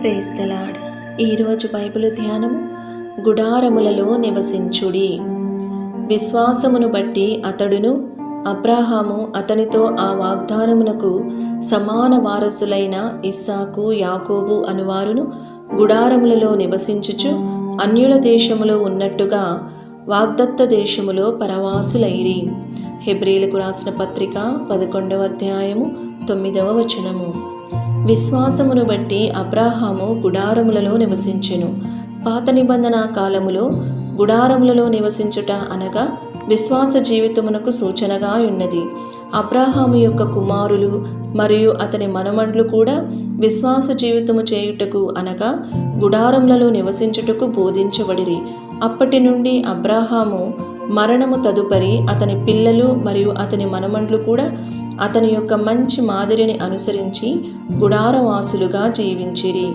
Praise the Lord ఈరోజు Bible ధ్యానము గుడారములలో నివసించుడి. విశ్వాసమును బట్టి అతడును అబ్రాహాము అతనితో ఆ వాగ్దానమునకు సమాన వారసులైన ఇస్సాకు యాకోబు అనువారును గుడారములలో నివసించుచు అన్యుల దేశములో ఉన్నట్టుగా వాగ్దత్త దేశములో పరవాసులైరి. హెబ్రిలకు రాసిన పత్రిక పదకొండవ అధ్యాయము తొమ్మిదవ వచనము. విశ్వాసమును బట్టి అబ్రాహాము గుడారములలో నివసించెను. పాత నిబంధన కాలములో గుడారములలో నివసించుట అనగా విశ్వాస జీవితమునకు సూచనగా ఉన్నది. అబ్రాహాము యొక్క కుమారులు మరియు అతని మనమండ్లు కూడా విశ్వాస జీవితము చేయుటకు అనగా గుడారములలో నివసించుటకు బోధించబడిరి. అప్పటి నుండి అబ్రాహాము మరణము తదుపరి అతని పిల్లలు మరియు అతని మనమండ్లు కూడా అతని యొక్క మంచి మాదిరిని అనుసరించి గుడారవాసులుగా జీవించిరి.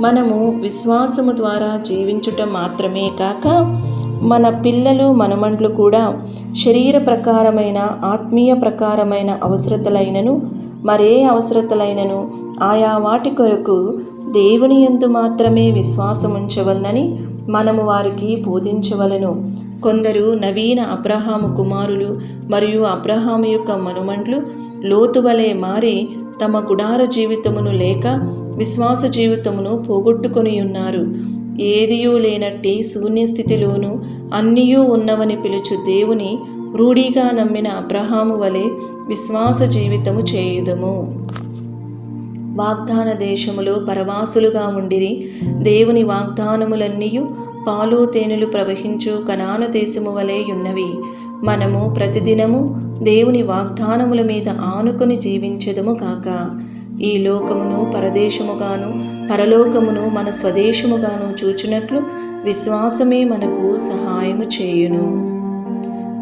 మనము విశ్వాసము ద్వారా జీవించుట మాత్రమే కాక మన పిల్లలు మనమండ్లు కూడా శరీర ప్రకారమైన ఆత్మీయ ప్రకారమైన అవసరతలైనను మరే అవసరతలైనను ఆయా వాటి కొరకు దేవుని ఎందు మాత్రమే విశ్వాసం ఉంచవలనని మనము వారికి బోధించవలను. కొందరు నవీన అబ్రహాము కుమారులు మరియు అబ్రహాము యొక్క మనుమండ్లు లోతు వలె మారి తమ గుడార జీవితమును లేక విశ్వాస జీవితమును పోగొట్టుకొని ఉన్నారు. ఏదియూ లేనట్టి శూన్య స్థితిలోనూ ఉన్నవని పిలుచు దేవుని రూఢీగా నమ్మిన అబ్రహాము వలె విశ్వాస జీవితము చేయుదము. వాగ్దాన దేశములో పరవాసులుగా ఉండిరి. దేవుని వాగ్దానములన్నీయు పాలు తేనెలు ప్రవహించు కనాను దేశము వలె ఉన్నవి మనము ప్రతిదినము దేవుని వాగ్దానముల మీద ఆనుకొని జీవించదము కాక ఈ లోకమును పరదేశముగాను పరలోకమును మన స్వదేశముగాను చూచినట్లు విశ్వాసమే మనకు సహాయము చేయును.